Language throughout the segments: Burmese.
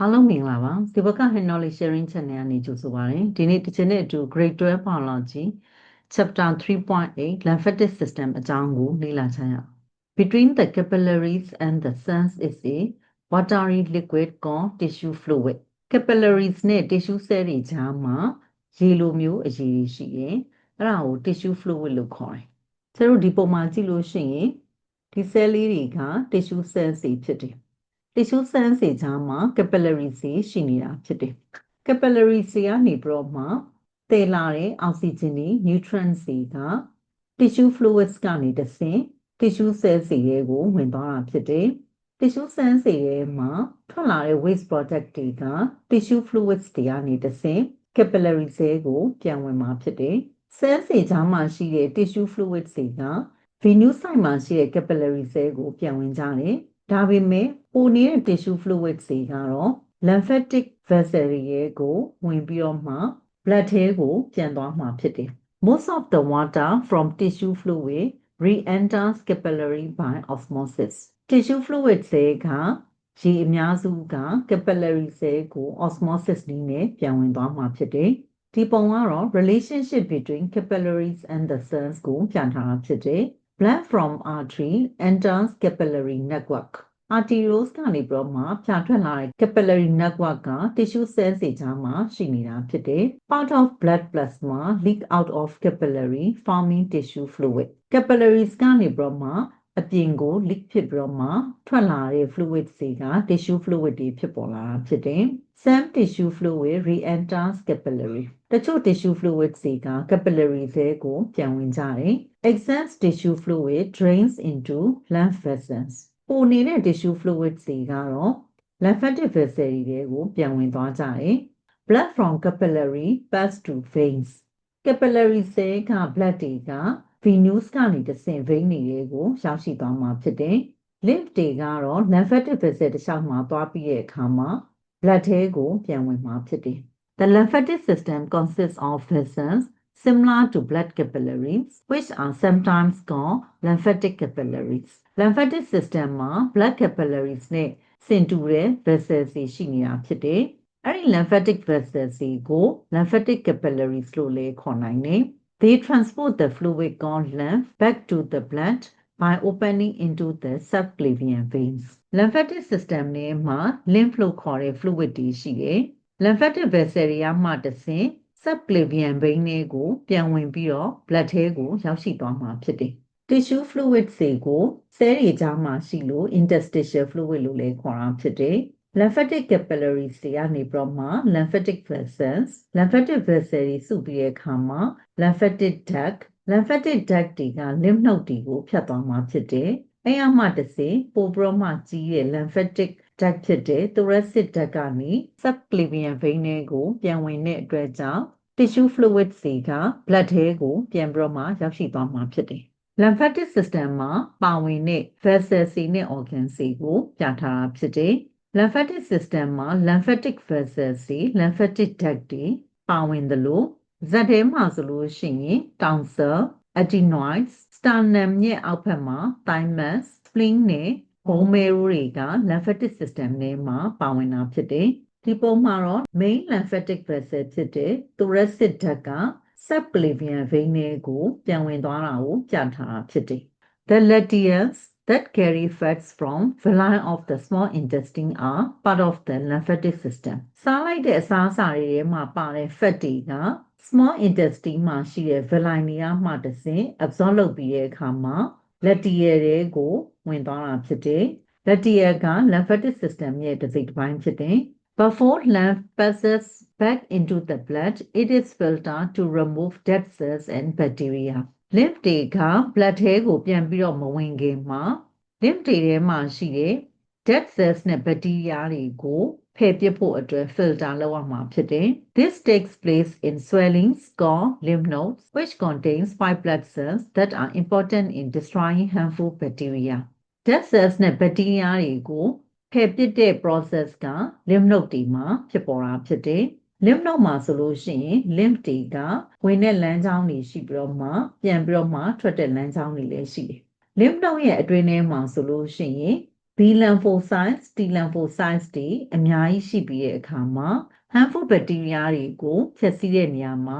အားလုံးမင်္ဂလာပါဒီဘက်က Head Knowledge Sharing Channel ကနေကြိုဆိုပါရစေဒီနေ့တစ်ချိန်နဲ့အတူ Grade 12 Biology Chapter 3.8 Lymphatic System အကြောင်းကိုလေ့လာချင်ရအောင် Between the capillaries and the cells is a watery liquid called tissue fluid capillaries နဲ့ tissue cell တွေကြားမှာရေလိုမျိုးအရည်တွေရှိရင်အဲ့ဒါကို tissue fluid လို့ခေါ်တယ်ကျတို့ဒီပုံမှာကြည့်လို့ရှိရင်ဒီ cell လေးတွေက tissue cells တွေဖြစ်တယ် tissue cells တွေကြားမှာ capillaries တွေရှိနေတာဖြစ်တယ် capillaries တွေကနေပြီးတော့မှတည်လာတဲ့ oxygen တွေ nutrients တွေက tissue fluids ကနေတဆင့် tissue cells တွေကိုဝင်သွားတာဖြစ်တယ် tissue cells တွေထဲမှာထွက်လာတဲ့ waste product တွေက tissue fluids တွေကနေတဆင့် capillary cell ကိုပြန်ဝင်มาဖြစ်တယ် cells တွေကြားမှာရှိတဲ့ tissue fluids တွေက venous site မှာရှိတဲ့ capillary cell ကိုပြန်ဝင်ကြတယ် ဒါပေမဲ့ပိုနေတဲ့ tissue fluid တွေကတော့ lymphatic vessel တွေရဲ့ကိုဝင်ပြီးတော့မှ blood ထဲကိုပြန်သွားမှာဖြစ်တယ် most of the water from tissue fluid re-enters capillary by osmosis tissue fluid တွေကရေအများစုက capillary cell ကို osmosis နည်းနဲ့ပြန်ဝင်သွားမှာဖြစ်တယ်ဒီပုံကတော့ relationship between capillaries and the cells ကိုပြထားတာဖြစ်တယ် blood from artery enters capillary network arterioles ကနေပြီးတော့မှဖြာထွက်လာတဲ့ capillary network က tissue cells တွေကြားမှာရှိနေတာဖြစ်တယ် part of blood plasma leak out of capillary forming tissue fluid capillaries ကနေပြီးတော့မှ အပြင်ကို leak ဖြစ်ပြီးတော့မှထွက်လာတဲ့ fluid တွေက tissue fluid တွေဖြစ်ပေါ်လာတာဖြစ်တယ် some tissue fluid re-enters capillary တချို့ tissue fluid တွေက capillary ထဲကိုပြန်ဝင်ကြတယ် excess tissue fluid drains into lymph vessels ပိုနေတဲ့ tissue fluid တွေကတော့ lymphatic vessel တွေကိုပြန်ဝင်သွားကြတယ် blood from capillary pass to veins capillary cell က blood တွေက venous ကနေတဆင့် vein တွေကိုရောက်ရှိသွားမှာဖြစ်တယ် lymph တွေကတော့ lymphatic vessel တစ်လျှောက်မှာသွားပြီးတဲ့အခါမှာ blood ထဲကိုပြန်ဝင်မှာဖြစ်တယ် The lymphatic system consists of vessels similar to blood capillaries, which are sometimes called lymphatic capillaries. Lymphatic system မှာ blood capillaries နဲ့ဆင်တူတဲ့ vessels တွေရှိနေတာဖြစ်တယ်။အဲ့ဒီ lymphatic vessels တွေကို lymphatic capillaries လို့လည်းခေါ်နိုင်တယ်။ They transport the fluid called lymph back to the blood by opening into the subclavian veins. Lymphatic system နဲ့မှာ lymph လို့ခေါ်တဲ့ fluid တွေရှိတယ်။ lymphatic vessel တွေကမှတဆင့် subclavian vein တွေကိုပြန်ဝင်ပြီးတော့ blood ထဲကိုရောက်ရှိသွားမှာဖြစ်တယ်။ tissue fluid တွေကို cell တွေကြားမှာရှိလို့ interstitial fluid လို့လည်းခေါ်တာဖြစ်တယ်။ lymphatic capillaries တွေကနေပြီးတော့မှ lymphatic vessels lymphatic vessel တွေစုပြီးတဲ့အခါမှာ lymphatic duct lymphatic duct တွေက lymph node တွေကိုဖြတ်သွားမှာဖြစ်တယ်။အဲရမှတစေပိုပြီးတော့မှကြီးတဲ့ lymphatic duct ဖြစ်တဲ့ thoracic duct ကနေ subclavian vein တွေကိုပြန်ဝင်တဲ့အတွက်ကြောင့် tissue fluid တွေက blood ထဲကိုပြန်ပြီးတော့မှရောက်ရှိသွားမှာဖြစ်တယ်။ lymphatic system မှာပါဝင်တဲ့ vessels တွေနဲ့ organs တွေကိုပြထားတာဖြစ်တယ်။ lymphatic system မှာ lymphatic vessels တွေ lymphatic duct တွေပါဝင်သလိုဇက်ထဲမှာဆိုလို့ရှိရင် tonsil adenoids sternum ရဲ့အောက်ဘက်မှာ thymus spleen နဲ့ bone marrow တွေက lymphatic system ထဲမှာပါဝင်တာဖြစ်တယ်။ဒီပုံမှာတော့ main lymphatic vessel ဖြစ်တဲ့ thoracic duct က subclavian vein တွေကိုပြန်ဝင်သွားတာကိုပြထားတာဖြစ်တယ်။ The lacteals that carry fats from villi of the small intestine are part of the lymphatic system စားလိုက်တဲ့အစားအစာတွေထဲမှာပါတဲ့ fat တွေက small intestine မှာရှိတဲ့ villi တွေကမှတဆင့် absorb လုပ်ပြီးတဲ့အခါမှာ lacteal တွေကိုဝင်သွားတာဖြစ်တယ်။ lacteal က lymphatic system ရဲ့တစ်စိတ်တစ်ပိုင်းဖြစ်တယ်။ Before lymph passes back into the blood, it is filtered to remove dead cells and bacteria. Lymph တွေက blood ထဲကို ပြန်ပြီးတော့မဝင်ခင်မှာ lymph တွေထဲမှာရှိတဲ့ dead cells နဲ့ bacteria တွေကိုဖယ်ပစ်ဖို့အတွက် filter လုပ်ရမှာဖြစ်တယ်။ This takes place in swellings called lymph nodes, which contains white blood cells that are important in destroying harmful bacteria. dead cells နဲ့ bacteria တွေကိုဖယ်ပစ်တဲ့ process က lymph node တွေမှာဖြစ်ပေါ်တာဖြစ်တယ်။ lymph node မှာဆိုလို့ရှိရင် lymph တွေကဝင်တဲ့လမ်းကြောင်းတွေရှိပြီးတော့မှပြန်ပြီးတော့မှထွက်တဲ့လမ်းကြောင်းတွေလည်းရှိတယ်။ lymph node ရဲ့အတွင်းထဲမှာဆိုလို့ရှိရင် B lymphocytes T lymphocytes တွေအများကြီးရှိပြီးတဲ့အခါမှာ harmful bacteria တွေကိုဖျက်ဆီးတဲ့နေရာမှာ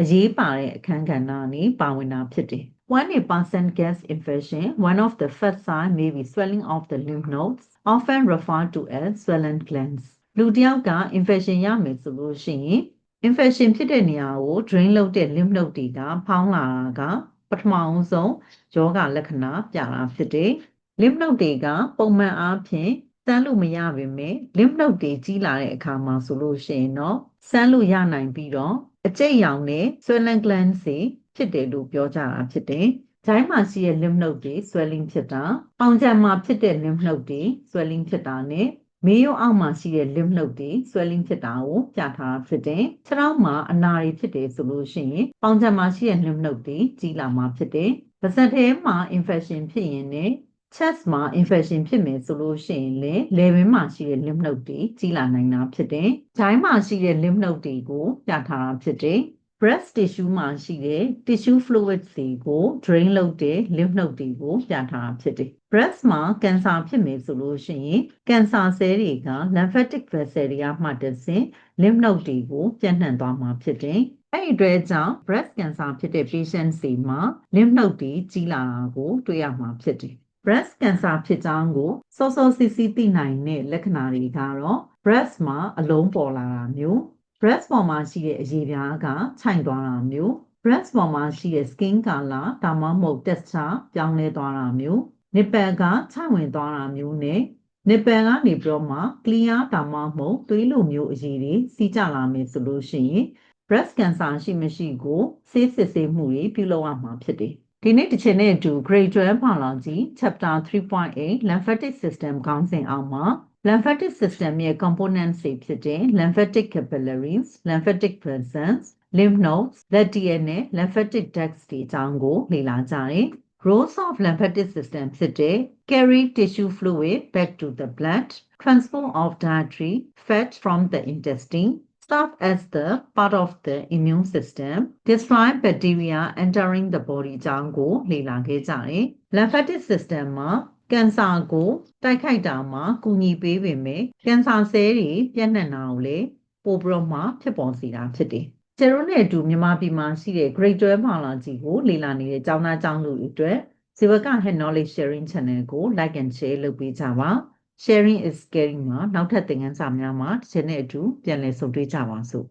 အရေးပါတဲ့အခန်းကဏ္ဍကနေပါဝင်တာဖြစ်တယ်။ When a person gets infection, one of the first signs may be swelling of the lymph nodes, often referred to as swollen glands. လူတစ်ယောက်က infection ရမယ်ဆိုလို့ရှိရင် infection ဖြစ်တဲ့နေရာကို drain လုပ်တဲ့ lymph node တွေကဖောင်းလာတာကပထမအောင်ဆုံးယောဂလက္ခဏာပြတာဖြစ်တယ်။ lymph node တွေကပုံမှန်အားဖြင့်စမ်းလို့မရပါပဲ။ lymph node တွေကြီးလာတဲ့အခါမှာဆိုလို့ရှိရင်တော့စမ်းလို့ရနိုင်ပြီးတော့အကျိတ်ရောင်နဲ့ swollen glands တွေဖြစ်တယ်လို့ပြောကြတာဖြစ်တယ်။ဂျိုင်းမှာရှိတဲ့ lymph node တွေ swelling ဖြစ်တာ၊ပေါင်ချံမှာဖြစ်တဲ့ lymph node တွေ swelling ဖြစ်တာနဲ့ မေးရုံအောက်မှာရှိတဲ့ lymph node တွေ swelling ဖြစ်တာကိုပြထားဖြစ်တယ်။ခြေထောက်မှာအနာတွေဖြစ်တယ်ဆိုလို့ရှိရင်ပေါင်ချံမှာရှိတဲ့ lymph node တွေကြီးလာမှာဖြစ်တယ်။ပါးစပ်ထဲမှာ infection ဖြစ်ရင်လည်း chest မှာ infection ဖြစ်မယ်ဆိုလို့ရှိရင်လည်း level မှာရှိတဲ့ lymph node တွေကြီးလာနိုင်တာဖြစ်တယ်။ဂျိုင်းမှာရှိတဲ့ lymph node တွေကိုပြထားတာဖြစ်တယ်။ breast tissue မှာရှိတဲ့ tissue fluids တွေကို drain လုပ်တဲ့ lymph node တွေကိုပြထားတာဖြစ်တယ်။ breast မှာ cancer ဖြစ်မယ်ဆိုလို့ရှိရင် cancer cell တွေက lymphatic vessel တွေကမှတဆင့် lymph node တွေကိုပြန့်နှံ့သွားမှာဖြစ်တယ်။အဲ့ဒီအတွက်ကြောင့် breast cancer ဖြစ်တဲ့ patient တွေမှာ lymph node တွေကြီးလာတာကို တွေ့ရမှာဖြစ်တယ်။ breast cancer ဖြစ်ကြောင်းကိုစောစောစီးစီးသိနိုင်တဲ့လက္ခဏာတွေကတော့ breast မှာအလုံးပေါ်လာတာမျိုး breast ပေါ်မှာရှိတဲ့အရေပြားကခြိုင်သွားတာမျိုး breast ပေါ်မှာရှိတဲ့ skin color ဒါမှမဟုတ် texture ပြောင်းလဲသွားတာမျိုး nipple ကခြိုင်ဝင်သွားတာမျိုးနဲ့ nipple ကနေပြီးတော့မှ clear ဒါမှမဟုတ်သွေးလိုမျိုးအရည်တွေစီးကျလာမယ်ဆိုလို့ရှိရင် breast cancer ရှိမရှိကိုဆေးစစ်ဆေးမှုတွေပြုလုပ်ရမှာဖြစ်တယ်။ဒီနေ့တစ်ချိန်နဲ့အတူ grade 12 biology chapter 3.8 lymphatic system ခေါင်းစဉ်အောက်မှာ lymphatic system ရဲ့ components တွေဖြစ်တဲ့ lymphatic capillaries, lymphatic vessels, lymph nodes, latial နဲ့ lymphatic ducts တွေအကြောင်းကိုလေ့လာကြတယ်။ roles of lymphatic system ဖြစ်တဲ့ carry tissue fluid back to the blood, transport of dietary fat from the intestine, serve as the part of the immune system, destroy bacteria entering the body အကြောင်းကိုလေ့လာခဲ့ကြတယ်။ lymphatic system မှာ ကင်ဆာကိုတိုက်ခိုက်တာမှာကူညီပေးပေမဲ့ကင်ဆာဆဲတွေပြန့်နှံ့တာကိုလည်းပိုပြီးတော့မှဖြစ်ပေါ်စေတာဖြစ်တယ်။ကျတို့နဲ့အတူမြန်မာပြည်မှာရှိတဲ့ grade 12 biology ကိုလေ့လာနေတဲ့ကျောင်းသားကျောင်းသူတွေအတွက်ဇေဝက head knowledge sharing channel ကို like and share လုပ်ပေးကြပါ။ sharing is caring မှာနောက်ထပ်သင်ခန်းစာများမှာတစ်ချက်နဲ့အတူပြန်လည်ဆုံတွေ့ကြပါစို့